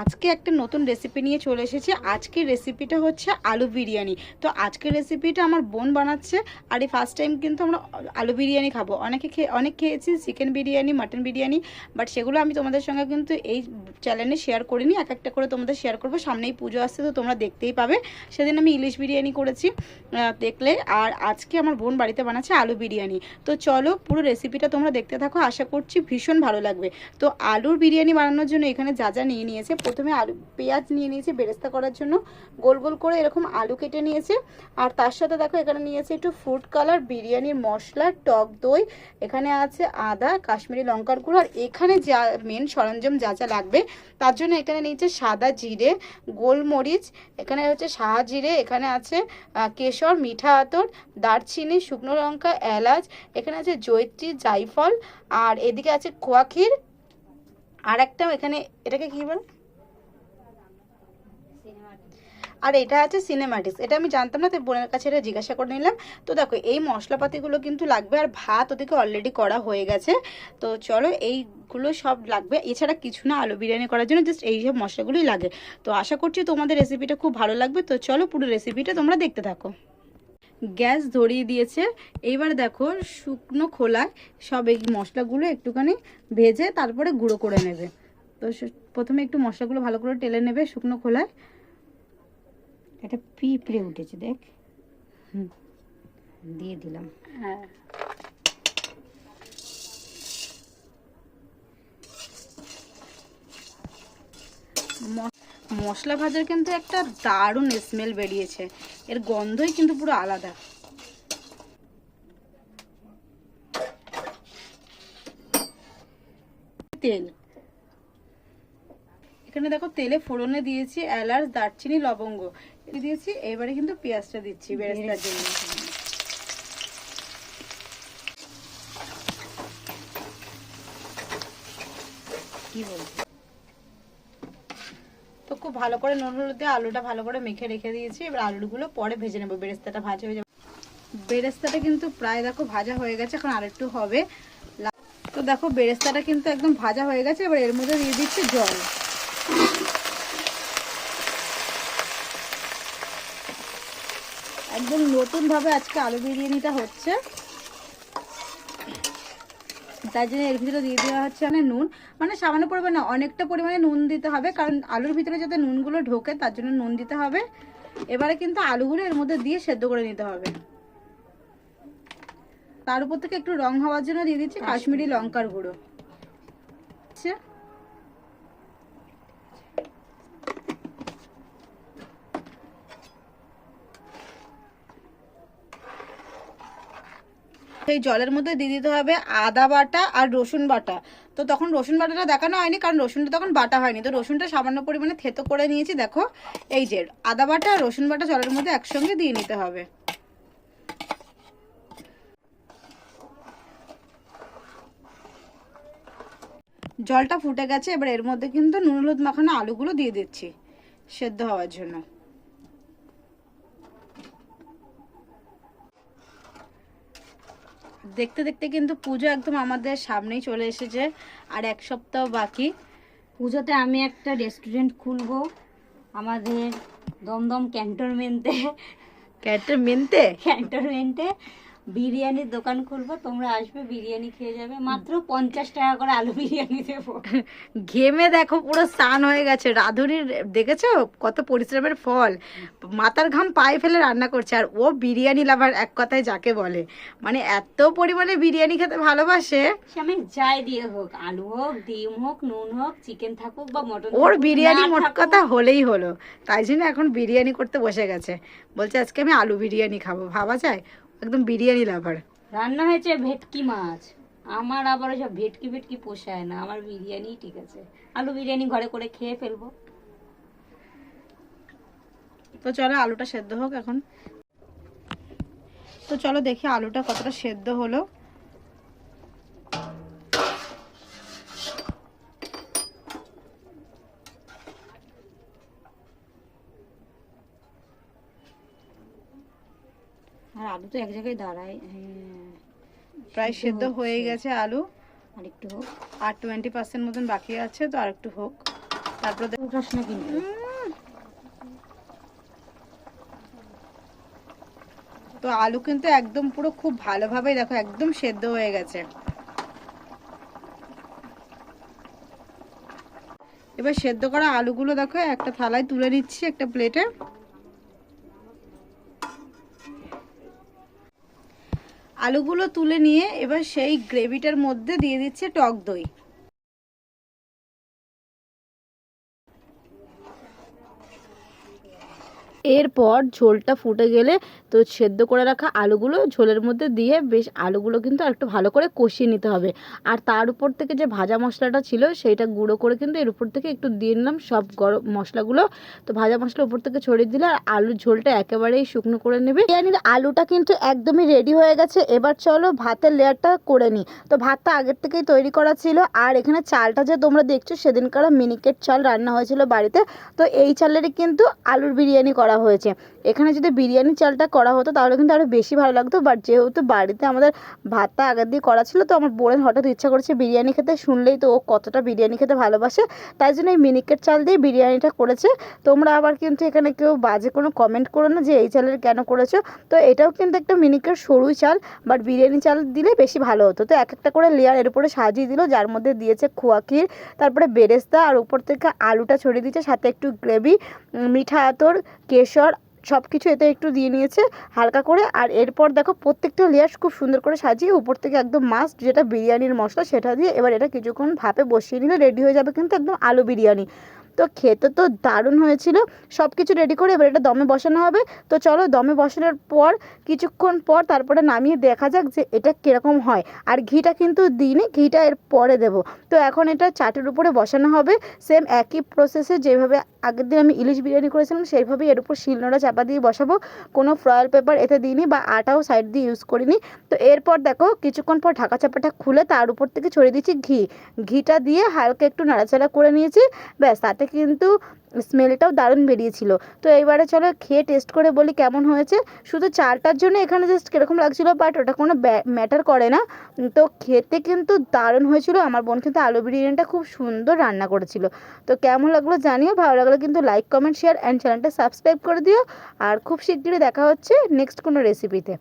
আজকে একটা নতুন রেসিপি নিয়ে চলে এসেছি। আজকের রেসিপিটা হচ্ছে আলু বিরিয়ানি। তো আজকের রেসিপিটা আমার বোন বানাচ্ছে আর এই ফার্স্ট টাইম কিন্তু আমরা আলু বিরিয়ানি খাব। অনেকে খেয়ে অনেক খেয়েছি chicken biryani mutton biryani but সেগুলো আমি তোমাদের সঙ্গে কিন্তু এই চ্যানেলে শেয়ার করিনি। এক একটা করে তোমাদের শেয়ার করব। সামনেই পুজো আসছে, তো তোমরা দেখতেই পাবে। সেদিন আমি ইলিশ বিরিয়ানি করেছি দেখলে। আর আজকে আমার বোন বাড়িতে বানাচ্ছে আলু বিরিয়ানি। তো চলো পুরো রেসিপিটা তোমরা দেখতে থাকো। আশা করছি ভীষণ ভালো লাগবে। তো আলুর বিরিয়ানি বানানোর জন্য এখানে যা যা নিয়ে নিয়েছে প্রথমে আলু, পেঁয়াজ নিয়ে নিয়েছে বেরেস্তা করার জন্য। গোল গোল করে এরকম আলু কেটে নিয়েছে। আর তার সাথে দেখো এখানে নিয়েছে একটু ফুড কালার বিরিয়ানির মশলা, টক দই। এখানে আছে আদা, কাশ্মীরি লঙ্কার গুঁড়ো। আর এখানে যা মেন সরঞ্জাম যা যা লাগবে, তার জন্য এখানে নিয়েছে সাদা জিরে, গোলমরিচ, এখানে হচ্ছে সাহা জিরে, এখানে আছে কেশর, মিঠা আতর, দারচিনি, শুকনো লঙ্কা, এলাচ, এখানে আছে জৈত্রী জাইফল, আর এদিকে আছে খোয়া ক্ষীর। আর একটা এখানে, এটাকে কি বলে? আর এটা আছে সিনেমাটিক্স এটা আমি জানতাম না, তাই বোনের কাছে এটা জিজ্ঞাসা করে নিলাম। তো দেখো, এই মশলাপাতিগুলো কিন্তু লাগবে, আর ভাত ওদিকে অলরেডি করা হয়ে গেছে। তো চলো, এইগুলো সব লাগবে। এছাড়া কিছু না আলু বিরিয়ানি করার জন্য জাস্ট এই সব মশলাগুলোই লাগে। তো আশা করছি তোমাদের রেসিপিটা খুব ভালো লাগবে। তো চলো, পুরো রেসিপিটা তোমরা দেখতে থাকো। গ্যাস ধরিয়ে দিয়েছে। এইবার দেখো, শুকনো খোলায় সব এই মশলাগুলো একটুখানি ভেজে তারপরে গুঁড়ো করে নেবে। তো প্রথমে একটু মশলাগুলো ভালো করে টেলে নেবে শুকনো খোলায়। এটা পিঁপড়ে উঠেছে, দেখ। দিয়ে দিলাম। হ্যাঁ। মশলা ভাজার কিন্তু একটা দারুণ স্মেল বেরিয়েছে। এর গন্ধই কিন্তু পুরো আলাদা। তেল। এখানে দেখো তেলে ফোড়নে দিয়েছি এলাচ দারচিনি লবঙ্গ। দিয়েছি এবারে কিন্তু পেঁয়াজটা দিচ্ছি বেরেস্তার জন্য। কি বলব তো খুব ভালো করে নুন হলুদ দিয়ে আলুটা ভালো করে মেখে রেখে দিয়েছি। এবার আলুগুলো পরে ভেজে নেব বেরেস্তাটা ভাজা হয়ে যাবে। বেরেস্তাটা কিন্তু প্রায় দেখো ভাজা হয়ে গেছে এখন আরেকটু হবে। লা- তো দেখো বেরেস্তাটা কিন্তু একদম ভাজা হয়ে গেছে এবার এর মধ্যে দিয়ে দিচ্ছি জল। একদম নতুন ভাবে আজকে আলু বিরিয়ানিটা হচ্ছে। তার জন্য এর ভিতরে দিয়ে দেওয়া হচ্ছে মানে নুন। মানে সামান্য পরিমাণে অনেকটা পরিমাণে নুন দিতে হবে, কারণ আলুর ভিতরে যাতে নুনগুলো ঢোকে, তার জন্য নুন দিতে হবে। এবারে কিন্তু আলুগুলো এর মধ্যে দিয়ে সেদ্ধ করে নিতে হবে। তার উপর থেকে একটু রং হওয়ার জন্য দিয়ে দিচ্ছি কাশ্মীরি লঙ্কার গুঁড়ো। আচ্ছা সেই জলের মধ্যে দিয়ে দিতে হবে আদা বাটা আর রসুন বাটা। তো তখন রসুন বাটাটা দেখানো হয়নি, কারণ রসুনটা তখন বাটা হয়নি। তো রসুনটা সামান্য পরিমাণে থেতো করে নিয়েছি, দেখো। এই যে, আদা বাটা আর রসুন বাটা জলের মধ্যে একসঙ্গে দিয়ে নিতে হবে। জলটা ফুটে গেছে, এবার এর মধ্যে কিন্তু নুন হলুদ মাখানো আলুগুলো দিয়ে দিচ্ছি, সেদ্ধ হওয়ার জন্য। দেখতে দেখতে কিন্তু পুজো একদম আমাদের সামনেই চলে এসেছে আর এক সপ্তাহ বাকি। পুজোতে আমি একটা রেস্টুরেন্ট খুলব আমাদের দমদম ক্যান্টনমেন্টে ক্যান্টনমেন্টে ক্যান্টনমেন্টে বিরিয়ানির দোকান খুলবো তোমরা আসবে বিরিয়ানি খেয়ে যাবে। মাত্র পঞ্চাশ টাকা করে আলু বিরিয়ানি দেবো। ঘেমে দেখো পুরো স্নান হয়ে গেছে। রাধুনির দেখেছ কত পরিশ্রমের ফল? মাথার ঘাম পায়ে ফেলে রান্না করছে আর ও বিরিয়ানি লাভার এক কথায় যাকে বলে। মানে এত পরিমাণে বিরিয়ানি খেতে ভালোবাসে। আমি যাই দিয়ে হোক আলু হোক ডিম হোক নুন হোক চিকেন থাকুক বা মটন ওর বিরিয়ানি মোট কথা হলেই হলো। তাই জন্য এখন বিরিয়ানি করতে বসে গেছে। বলছে আজকে আমি আলু বিরিয়ানি খাব। ভাবা যায়? একদম বিরিয়ানি লাভার রান্না হয়েছে ভেটকি মাছ। আমার আবার সব ভেটকি ভেটকি পোষায় না আমার বিরিয়ানি ঠিক আছে। আলু বিরিয়ানি ঘরে করে খেয়ে ফেলব। তো চলো আলুটা সেদ্ধ হোক এখন। তো চলো দেখি আলুটা কতটা সেদ্ধ হলো। আর আলু তো এক জায়গায় দাঁড়ায় হ্যাঁ। প্রায় সেদ্ধ হয়ে গেছে আলু। আর একটু হোক। আর টোয়েন্টি পার্সেন্ট মতন বাকি আছে তো আর একটু হোক। তারপরে উঠাস না কিন্তু তো আলু কিন্তু একদম পুরো খুব ভালোভাবে দেখো একদম সেদ্ধ হয়ে গেছে। এবার সেদ্ধ করা আলুগুলো দেখো একটা থালায় তুলে নিচ্ছি একটা প্লেটে আলুগুলো তুলে নিয়ে এবার সেই গ্রেভিটার মধ্যে দিয়ে দিচ্ছে টক দই। এরপর ঝোলটা ফুটে গেলে তো সেদ্ধ করে রাখা আলুগুলো ঝোলের মধ্যে দিয়ে বেশ আলুগুলো কিন্তু একটু ভালো করে কষিয়ে নিতে হবে। আর তার উপর থেকে যে ভাজা মশলাটা ছিল সেইটা গুঁড়ো করে কিন্তু এর উপর থেকে একটু দিয়ে নিলাম সব গরম মশলাগুলো। তো ভাজা মশলা উপর থেকে ছড়িয়ে দিলে আর আলুর ঝোলটা একেবারেই শুকনো করে নেবে। বিরিয়ানির আলুটা কিন্তু একদমই রেডি হয়ে গেছে। এবার চলো ভাতের লেয়ারটা করে নিই। তো ভাতটা আগের থেকেই তৈরি করা ছিল। আর এখানে চালটা যে তোমরা দেখছ সেদিনকার মিনিকেট চাল রান্না হয়েছিল বাড়িতে। তো এই চালেরই কিন্তু আলুর বিরিয়ানি করা হয়েছে। এখানে যদি বিরিয়ানি চালটা করা হতো তাহলে কিন্তু আরও বেশি ভালো লাগতো। বাট যেহেতু বাড়িতে আমাদের ভাতটা আগের দিয়ে করা ছিল, তো আমার বোনের হঠাৎ ইচ্ছা করেছে বিরিয়ানি খেতে। শুনলেই তো ও কতটা বিরিয়ানি খেতে ভালোবাসে। তাই জন্য এই মিনিকেট চাল দিয়ে বিরিয়ানিটা করেছে। তোমরা আবার কিন্তু এখানে কেউ বাজে কোনো কমেন্ট করো না যে এই চালের কেন করেছ। তো এটাও কিন্তু একটা মিনিকেট সরুই চাল বাট বিরিয়ানি চাল দিলে বেশি ভালো হতো। তো এক একটা করে লেয়ার এর উপরে সাজিয়ে দিল, যার মধ্যে দিয়েছে খোয়া ক্ষীর, তারপরে বেরেস্তা, আর উপর থেকে আলুটা ছড়িয়ে দিয়েছে, সাথে একটু গ্রেভি মিঠা আতর কেশর সব কিছু এতে একটু দিয়ে নিয়েছে হালকা করে। আর এরপর দেখো প্রত্যেকটা লেয়ার খুব সুন্দর করে সাজিয়ে উপর থেকে একদম মাস্ট যেটা বিরিয়ানির মশলা সেটা দিয়ে এবার এটা কিছুক্ষণ ভাপে বসিয়ে নিলে রেডি হয়ে যাবে কিন্তু একদম আলু বিরিয়ানি। তো খেতে তো দারুণ হয়েছিল। সব কিছু রেডি করে এবার এটা দমে বসানো হবে। তো চলো দমে বসানোর পর, কিছুক্ষণ পর তারপরে নামিয়ে দেখা যাক যে এটা কীরকম হয়। আর ঘিটা কিন্তু দিইনি, ঘিটা এর পরে দেবো। তো এখন এটা চাটের উপরে বসানো হবে। সেম একই প্রসেসে যেভাবে আগের দিন আমি ইলিশ বিরিয়ানি করেছিলাম, সেইভাবেই এর উপর শিলনোড়া চাপা দিয়ে বসাবো। কোনো ফ্রয়েল পেপার এতে দিইনি বা আটাও সাইড দিয়ে ইউজ করিনি। তো এরপর দেখো, কিছুক্ষণ পর ঢাকা চাপাটা খুলে তার উপর থেকে ছড়িয়ে দিচ্ছি ঘি। ঘিটা দিয়ে হালকা একটু নাড়াচাড়া করে নিয়েছি। ব্যাস, তাতে কিন্তু স্মেলটাও দারুণ বেরিয়েছিল। তো এইবারে চলো খেয়ে টেস্ট করে বলি কেমন হয়েছে। শুধু চালটার জন্য এখানে জাস্ট কীরকম লাগছিল বাট ওটা কোনো ম্যাটার করে না। তো খেতে কিন্তু দারুণ হয়েছিল। আমার বোন কিন্তু আলু বিরিয়ানিটা খুব সুন্দর রান্না করেছিল। তো কেমন লাগল জানিও, ভালো লাগল কিন্তু লাইক কমেন্ট শেয়ার অ্যান্ড চ্যানেলটা সাবস্ক্রাইব করে দিও। আর খুব শিগগিরই দেখা হচ্ছে নেক্সট কোনো রেসিপিতে